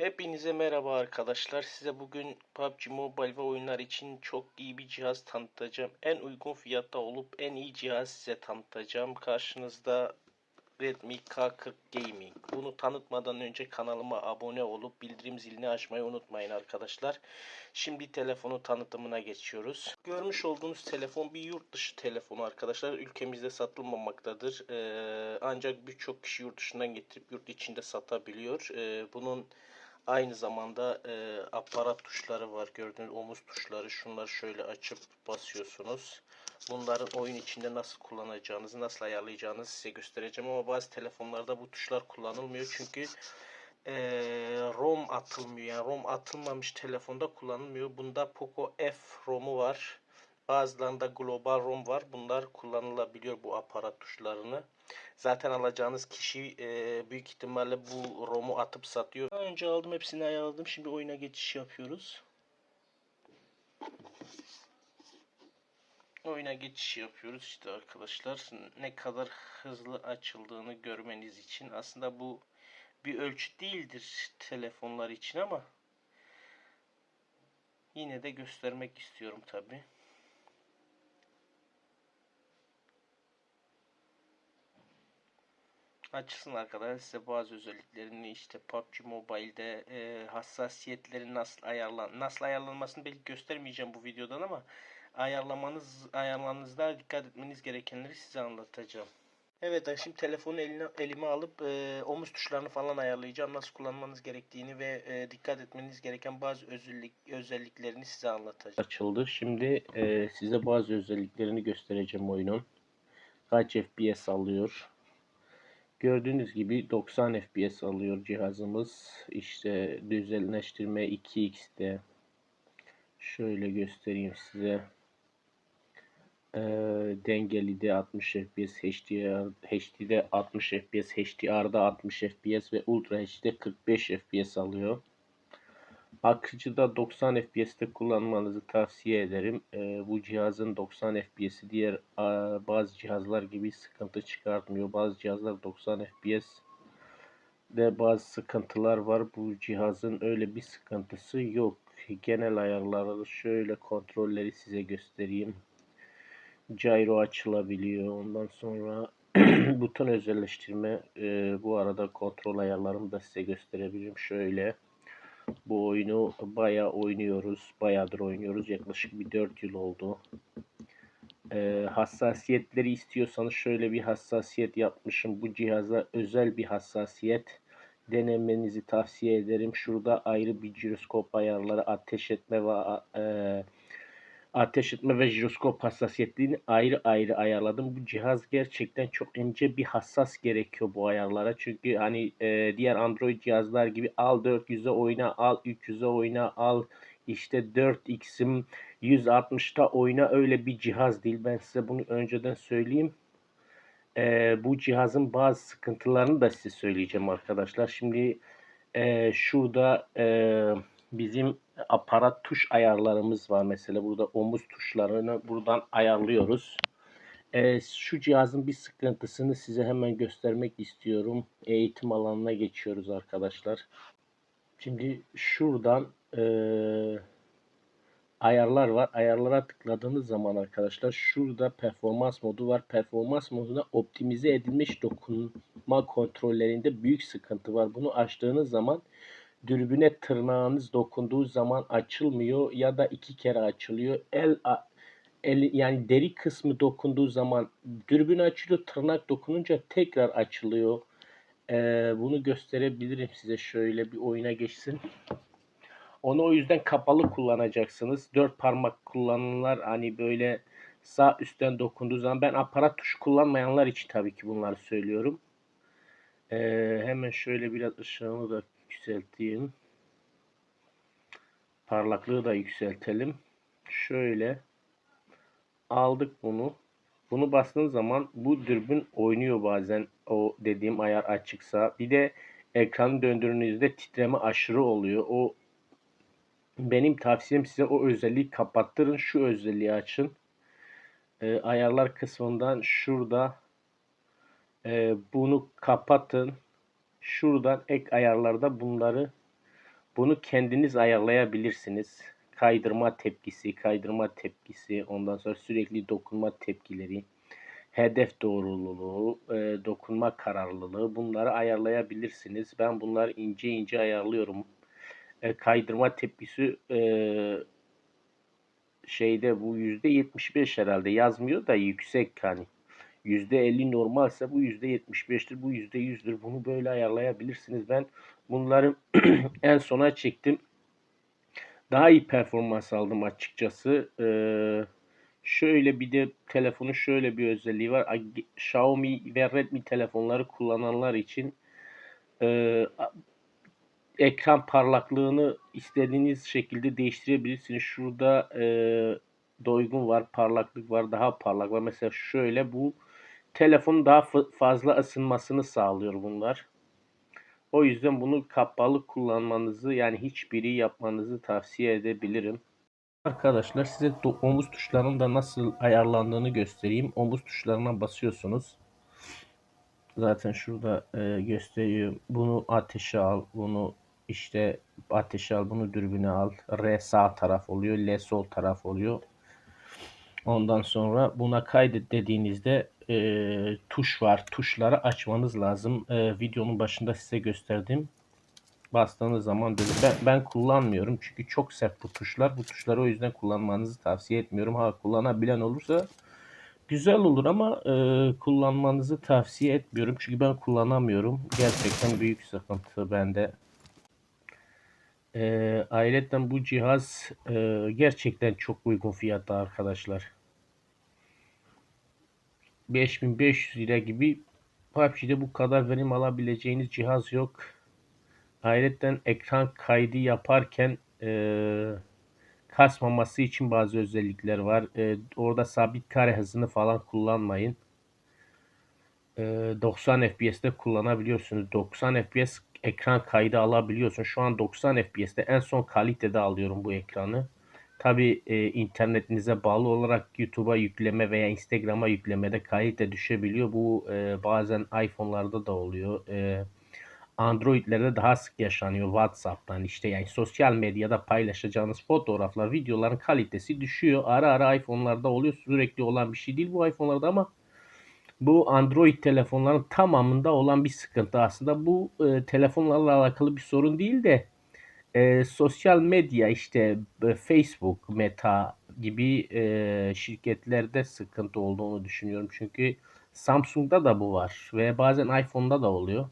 Hepinize merhaba arkadaşlar. Size bugün PUBG Mobile ve oyunlar için çok iyi bir cihaz tanıtacağım. En uygun fiyatta olup en iyi cihaz size tanıtacağım. Karşınızda Redmi K40 Gaming. Bunu tanıtmadan önce kanalıma abone olup bildirim zilini açmayı unutmayın arkadaşlar. Şimdi telefonu tanıtımına geçiyoruz. Görmüş olduğunuz telefon bir yurt dışı telefonu arkadaşlar. Ülkemizde satılmamaktadır. Ee, ancak birçok kişi yurt dışından getirip yurt içinde satabiliyor. Ee, bunun Aynı zamanda e, aparat tuşları var. Gördüğünüz omuz tuşları. Şunları şöyle açıp basıyorsunuz. Bunların oyun içinde nasıl kullanacağınızı, nasıl ayarlayacağınızı size göstereceğim. Ama bazı telefonlarda bu tuşlar kullanılmıyor. Çünkü e, ROM atılmıyor. Yani ROM atılmamış telefonda kullanılmıyor. Bunda Poco F ROM'u var. Bazılarında Global ROM var. Bunlar kullanılabiliyor bu aparat tuşlarını. Zaten alacağınız kişi e, büyük ihtimalle bu ROM'u atıp satıyor. Daha önce aldım hepsini ayarladım. Şimdi oyuna geçiş yapıyoruz. Oyuna geçiş yapıyoruz işte arkadaşlar. Ne kadar hızlı açıldığını görmeniz için. Aslında bu bir ölçü değildir telefonlar için ama yine de göstermek istiyorum tabi. Açsın arkadaşlar size bazı özelliklerini işte PUBG Mobile'de e, hassasiyetleri nasıl ayarlan nasıl ayarlanmasını belki göstermeyeceğim bu videodan ama ayarlamanız ayarlarınızda dikkat etmeniz gerekenleri size anlatacağım. Evet şimdi telefonu eline, elime alıp e, omuz tuşlarını falan ayarlayacağım. Nasıl kullanmanız gerektiğini ve e, dikkat etmeniz gereken bazı özellik, özelliklerini size anlatacağım. Açıldı. Şimdi e, size bazı özelliklerini göstereceğim oyunun. Kaç FPS alıyor, Gördüğünüz gibi 90 FPS alıyor cihazımız. İşte düzenleştirme 2x'te. Şöyle göstereyim size. Ee, dengeli de 60 FPS, HDR, HD'de 60 FPS, HDR'da 60 FPS ve Ultra HD'de 45 FPS alıyor. Akıcıda 90 FPS'te kullanmanızı tavsiye ederim. E, bu cihazın 90 FPS'i diğer a, bazı cihazlar gibi sıkıntı çıkartmıyor. Bazı cihazlar 90 FPS de bazı sıkıntılar var. Bu cihazın öyle bir sıkıntısı yok. Genel ayarları şöyle kontrolleri size göstereyim. Gyro açılabiliyor. Ondan sonra buton özelleştirme. E, bu arada kontrol ayarlarımı da size gösterebilirim. Şöyle. Bu oyunu bayağı oynuyoruz. Bayağıdır oynuyoruz. Yaklaşık bir 4 yıl oldu. Ee, hassasiyetleri istiyorsanız şöyle bir hassasiyet yapmışım. Bu cihaza özel bir hassasiyet denemenizi tavsiye ederim. Şurada ayrı bir jiroskop ayarları, ateş etme ve e, ateş etme ve jiroskop hassasiyetliğini ayrı ayrı ayarladım. Bu cihaz gerçekten çok ince bir hassas gerekiyor bu ayarlara. Çünkü hani e, diğer Android cihazlar gibi al 400'e oyna, al 300'e oyna, al işte 4x'im 160'ta oyna öyle bir cihaz değil. Ben size bunu önceden söyleyeyim. E, bu cihazın bazı sıkıntılarını da size söyleyeceğim arkadaşlar. Şimdi e, şurada e, bizim aparat tuş ayarlarımız var. Mesela burada omuz tuşlarını buradan ayarlıyoruz. Ee, şu cihazın bir sıkıntısını size hemen göstermek istiyorum. Eğitim alanına geçiyoruz arkadaşlar. Şimdi şuradan e, ayarlar var. Ayarlara tıkladığınız zaman arkadaşlar şurada performans modu var. Performans moduna optimize edilmiş dokunma kontrollerinde büyük sıkıntı var. Bunu açtığınız zaman dürbüne tırnağınız dokunduğu zaman açılmıyor ya da iki kere açılıyor. El, el yani deri kısmı dokunduğu zaman dürbün açılıyor, tırnak dokununca tekrar açılıyor. Ee, bunu gösterebilirim size şöyle bir oyuna geçsin. Onu o yüzden kapalı kullanacaksınız. Dört parmak kullananlar hani böyle sağ üstten dokunduğu zaman ben aparat tuşu kullanmayanlar için tabii ki bunları söylüyorum. Ee, hemen şöyle biraz ışığını da yükselteyim. Parlaklığı da yükseltelim. Şöyle aldık bunu. Bunu bastığınız zaman bu dürbün oynuyor bazen o dediğim ayar açıksa. Bir de ekranı döndürdüğünüzde titreme aşırı oluyor. O benim tavsiyem size o özelliği kapattırın. Şu özelliği açın. E, ayarlar kısmından şurada e, bunu kapatın şuradan ek ayarlarda bunları Bunu kendiniz ayarlayabilirsiniz. Kaydırma tepkisi, kaydırma tepkisi, ondan sonra sürekli dokunma tepkileri, hedef doğruluğu, e, dokunma kararlılığı bunları ayarlayabilirsiniz. Ben bunları ince ince ayarlıyorum. E, kaydırma tepkisi e, şeyde bu yüzde 75 herhalde yazmıyor da yüksek hani. %50 normalse bu %75'tir, bu %100'dür. Bunu böyle ayarlayabilirsiniz. Ben bunları en sona çektim. Daha iyi performans aldım açıkçası. Ee, şöyle bir de telefonun şöyle bir özelliği var. Xiaomi ve Redmi telefonları kullananlar için e, ekran parlaklığını istediğiniz şekilde değiştirebilirsiniz. Şurada e, doygun var, parlaklık var, daha parlak var. Mesela şöyle bu telefonun daha fazla ısınmasını sağlıyor bunlar. O yüzden bunu kapalı kullanmanızı yani hiçbiri yapmanızı tavsiye edebilirim. Arkadaşlar size omuz tuşlarının da nasıl ayarlandığını göstereyim. Omuz tuşlarına basıyorsunuz. Zaten şurada e, gösteriyor. Bunu ateşe al, bunu işte ateşe al, bunu dürbüne al. R sağ taraf oluyor, L sol taraf oluyor. Ondan sonra buna kaydet dediğinizde e, tuş var. Tuşları açmanız lazım. E, videonun başında size gösterdim. Bastığınız zaman dedi. Ben, ben kullanmıyorum çünkü çok sert bu tuşlar. Bu tuşları o yüzden kullanmanızı tavsiye etmiyorum. Ha kullanabilen olursa güzel olur ama e, kullanmanızı tavsiye etmiyorum. Çünkü ben kullanamıyorum. Gerçekten büyük sıkıntı bende. E, ayrıca bu cihaz e, gerçekten çok uygun fiyatta arkadaşlar. 5500 lira gibi PUBG'de bu kadar verim alabileceğiniz cihaz yok. Ayrıca ekran kaydı yaparken e, kasmaması için bazı özellikler var. E, orada sabit kare hızını falan kullanmayın. E, 90 FPS'te kullanabiliyorsunuz. 90 FPS ekran kaydı alabiliyorsun. Şu an 90 FPS'te en son kalitede alıyorum bu ekranı. Tabi e, internetinize bağlı olarak YouTube'a yükleme veya Instagram'a yüklemede kalite düşebiliyor. Bu e, bazen iPhone'larda da oluyor. E, Android'lerde daha sık yaşanıyor WhatsApp'tan işte yani sosyal medyada paylaşacağınız fotoğraflar, videoların kalitesi düşüyor. Ara ara iPhone'larda oluyor. Sürekli olan bir şey değil bu iPhone'larda ama bu Android telefonların tamamında olan bir sıkıntı aslında. Bu e, telefonlarla alakalı bir sorun değil de e, sosyal medya işte e, Facebook, Meta gibi e, şirketlerde sıkıntı olduğunu düşünüyorum. Çünkü Samsung'da da bu var ve bazen iPhone'da da oluyor.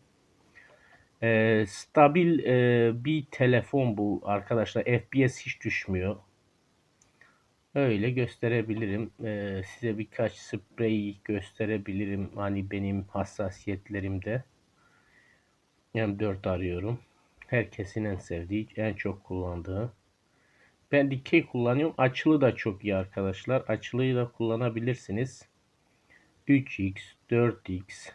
E, stabil e, bir telefon bu arkadaşlar. FPS hiç düşmüyor. Öyle gösterebilirim. E, size birkaç sprey gösterebilirim. Hani benim hassasiyetlerimde. M4 arıyorum. Herkesin en sevdiği, en çok kullandığı. Ben dikey kullanıyorum. Açılı da çok iyi arkadaşlar. Açılıyı da kullanabilirsiniz. 3x, 4x.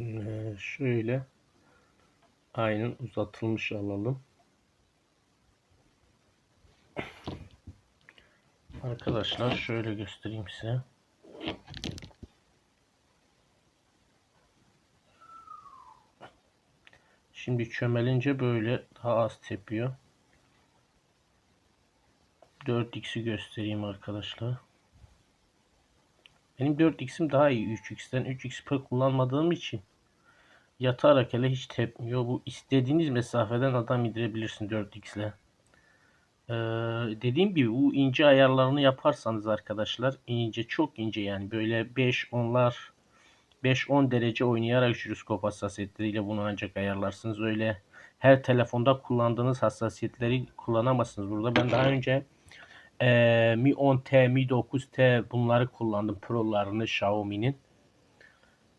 Ee, şöyle aynen uzatılmış alalım. Arkadaşlar şöyle göstereyim size. Şimdi çömelince böyle daha az tepiyor. 4x'i göstereyim arkadaşlar. Benim 4x'im daha iyi 3x'ten. 3x pek kullanmadığım için yatarak hele hiç tepmiyor. Bu istediğiniz mesafeden adam indirebilirsin 4x ile. Ee, dediğim gibi bu ince ayarlarını yaparsanız arkadaşlar ince çok ince yani böyle 5 onlar 5-10 derece oynayarak jiroskop hassasiyetleriyle bunu ancak ayarlarsınız. Öyle her telefonda kullandığınız hassasiyetleri kullanamazsınız. Burada ben daha önce e, Mi 10T, Mi 9T bunları kullandım. Pro'larını Xiaomi'nin.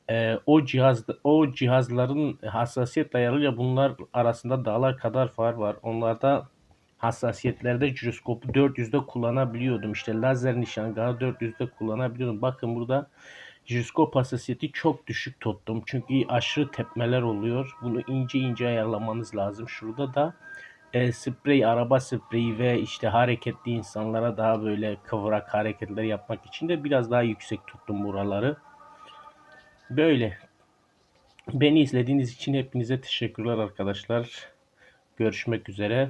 E, o cihaz o cihazların hassasiyet ayarıyla bunlar arasında dağlar kadar fark var. Onlarda hassasiyetlerde jiroskopu 400'de kullanabiliyordum. İşte lazer nişangahı 400'de kullanabiliyordum. Bakın burada jiroskop hassasiyeti çok düşük tuttum. Çünkü aşırı tepmeler oluyor. Bunu ince ince ayarlamanız lazım. Şurada da e, sprey, araba spreyi ve işte hareketli insanlara daha böyle kıvrak hareketler yapmak için de biraz daha yüksek tuttum buraları. Böyle. Beni izlediğiniz için hepinize teşekkürler arkadaşlar. Görüşmek üzere.